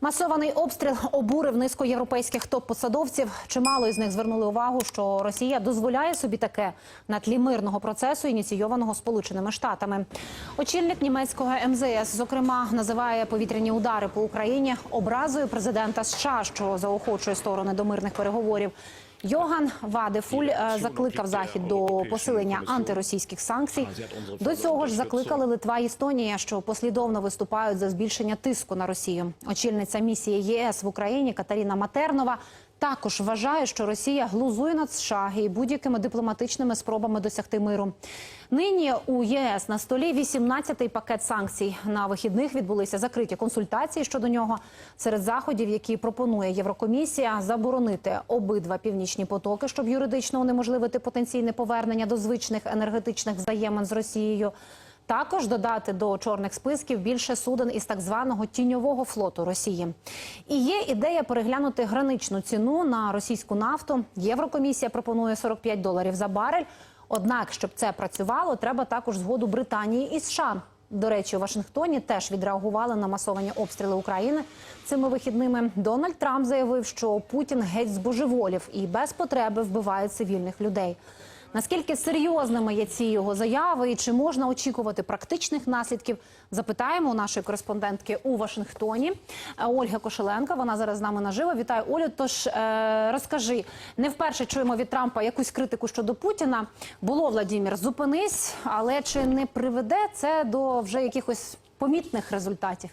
Масований обстріл обурив низку європейських топ-посадовців. Чимало із них звернули увагу, що Росія дозволяє собі таке на тлі мирного процесу, ініційованого Сполученими Штатами. Очільник німецького МЗС, зокрема, називає повітряні удари по Україні образою президента США, що заохочує сторони до мирних переговорів. Йоган Вадефуль е, закликав захід до посилення антиросійських санкцій. До цього ж закликали Литва і Естонія, що послідовно виступають за збільшення тиску на Росію. Очільниця місії ЄС в Україні Катаріна Матернова також вважає, що Росія глузує над США і будь-якими дипломатичними спробами досягти миру. Нині у ЄС на столі 18-й пакет санкцій. На вихідних відбулися закриті консультації щодо нього. Серед заходів, які пропонує Єврокомісія, заборонити обидва північні потоки, щоб юридично унеможливити потенційне повернення до звичних енергетичних взаємин з Росією. Також додати до чорних списків більше суден із так званого тіньового флоту Росії. І є ідея переглянути граничну ціну на російську нафту. Єврокомісія пропонує 45 доларів за барель. Однак, щоб це працювало, треба також згоду Британії і США. До речі, у Вашингтоні теж відреагували на масовані обстріли України цими вихідними. Дональд Трамп заявив, що Путін геть збожеволів і без потреби вбиває цивільних людей. Наскільки серйозними є ці його заяви, і чи можна очікувати практичних наслідків? Запитаємо у нашої кореспондентки у Вашингтоні е, Ольги Кошеленка. Вона зараз з нами наживо. Вітаю Олю. Тож е, розкажи, не вперше чуємо від Трампа якусь критику щодо Путіна. Було Владімір, зупинись, але чи не приведе це до вже якихось помітних результатів?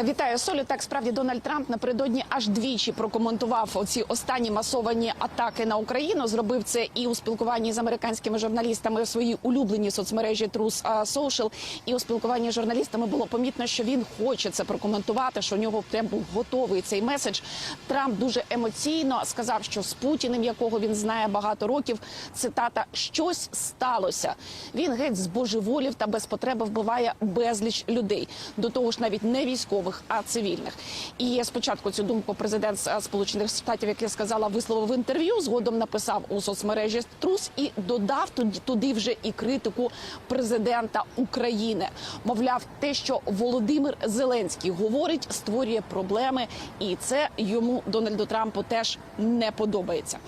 Вітаю Солі. Так справді Дональд Трамп напередодні аж двічі прокоментував оці останні масовані атаки на Україну. Зробив це і у спілкуванні з американськими журналістами у своїй улюбленій соцмережі Трус Social. І у спілкуванні з журналістами було помітно, що він хоче це прокоментувати. Що у нього прям був готовий цей меседж. Трамп дуже емоційно сказав, що з Путіним, якого він знає багато років, цитата щось сталося. Він геть збожеволів та без потреби вбиває безліч людей. До того ж, навіть не військових, а цивільних. І спочатку цю думку президент Сполучених Штатів, як я сказала, висловив в інтерв'ю. Згодом написав у соцмережі Трус і додав туди, вже і критику президента України. Мовляв, те, що Володимир Зеленський говорить, створює проблеми, і це йому Дональду Трампу теж не подобається.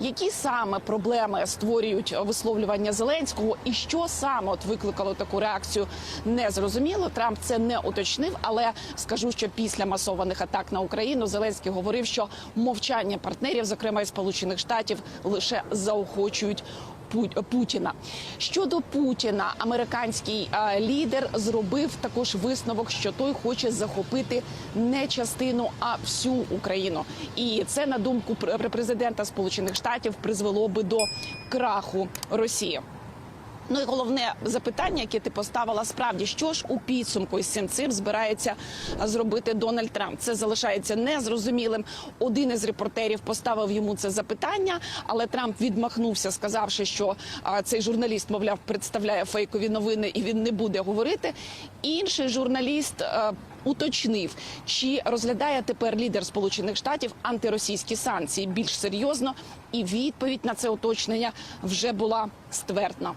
Які саме проблеми створюють висловлювання Зеленського, і що саме от викликало таку реакцію, не зрозуміло. Трамп це не уточнив, але скажу, що після масованих атак на Україну Зеленський говорив, що мовчання партнерів, зокрема і Сполучених Штатів, лише заохочують. Пу- Путіна щодо Путіна, американський е, лідер зробив також висновок, що той хоче захопити не частину, а всю Україну. І це на думку пр- президента Сполучених Штатів призвело би до краху Росії. Ну і головне запитання, яке ти поставила, справді, що ж у підсумку із цим цим збирається зробити Дональд Трамп. Це залишається незрозумілим. Один із репортерів поставив йому це запитання, але Трамп відмахнувся, сказавши, що а, цей журналіст, мовляв, представляє фейкові новини і він не буде говорити. Інший журналіст. а, Уточнив, чи розглядає тепер лідер Сполучених Штатів антиросійські санкції більш серйозно, і відповідь на це уточнення вже була ствердна.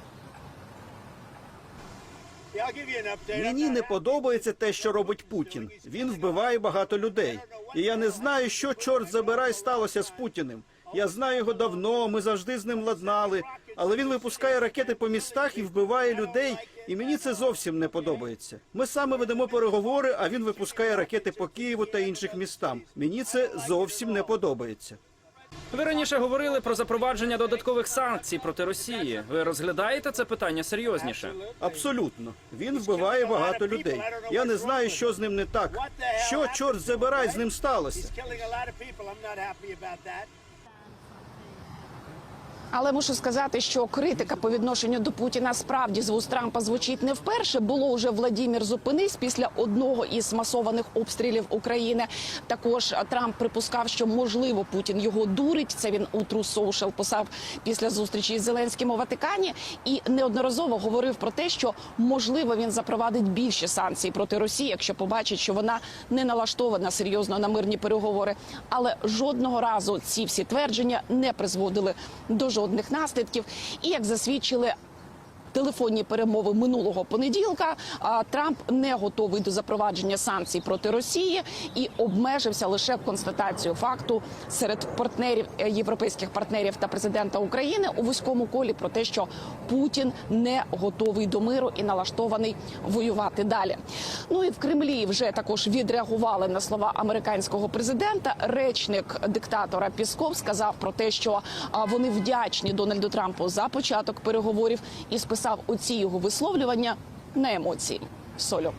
Мені не подобається те, що робить Путін. Він вбиває багато людей. І я не знаю, що чорт забирай сталося з Путіним. Я знаю його давно. Ми завжди з ним ладнали. Але він випускає ракети по містах і вбиває людей. І мені це зовсім не подобається. Ми саме ведемо переговори, а він випускає ракети по Києву та інших містам. Мені це зовсім не подобається. Ви раніше говорили про запровадження додаткових санкцій проти Росії. Ви розглядаєте це питання серйозніше? Абсолютно, він вбиває багато людей. Я не знаю, що з ним не так. Що чорт забирай з ним сталося? Але мушу сказати, що критика по відношенню до Путіна справді з вуст Трампа звучить не вперше. Було уже Владімір зупинись після одного із масованих обстрілів України. Також Трамп припускав, що можливо Путін його дурить. Це він у True Social писав після зустрічі з Зеленським у Ватикані і неодноразово говорив про те, що можливо він запровадить більше санкцій проти Росії, якщо побачить, що вона не налаштована серйозно на мирні переговори. Але жодного разу ці всі твердження не призводили до жодних наслідків. І як засвідчили телефонні перемови минулого понеділка. Трамп не готовий до запровадження санкцій проти Росії і обмежився лише констатацією факту серед партнерів е, європейських партнерів та президента України у вузькому колі про те, що Путін не готовий до миру і налаштований воювати далі. Ну і в Кремлі вже також відреагували на слова американського президента. Речник диктатора Пісков сказав про те, що вони вдячні Дональду Трампу за початок переговорів і списав оці його висловлювання на емоції. Солю.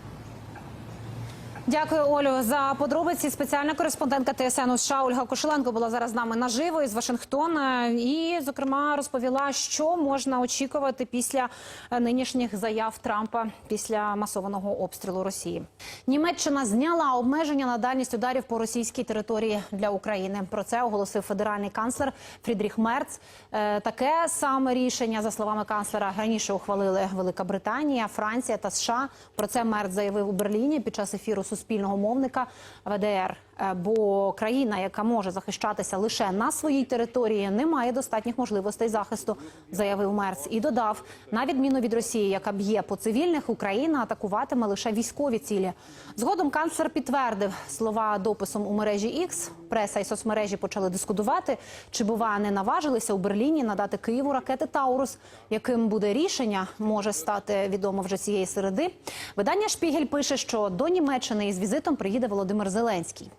Дякую, Олю, за подробиці. Спеціальна кореспондентка ТСН США Ольга Кошеленко була зараз з нами наживо із Вашингтона і, зокрема, розповіла, що можна очікувати після е, нинішніх заяв Трампа після масованого обстрілу Росії. Німеччина зняла обмеження на дальність ударів по російській території для України. Про це оголосив федеральний канцлер Фрідріх Мерц. Е, Таке саме рішення, за словами канцлера, раніше ухвалили Велика Британія, Франція та США. Про це Мерц заявив у Берліні під час ефіру суспільного мовника ВДР. Е, Бо країна, яка може захищатися лише на своїй території, не має достатніх можливостей захисту, заявив Мерц. І додав, на відміну від Росії, яка б'є по цивільних, Україна атакуватиме лише військові цілі. Згодом канцлер підтвердив слова дописом у мережі X. Преса і соцмережі почали дискутувати, чи бува не наважилися у Берліні надати Києву ракети Таурус. Яким буде рішення, може стати відомо вже цієї середи. Видання Шпігель пише, що до Німеччини із візитом приїде Володимир Зеленський.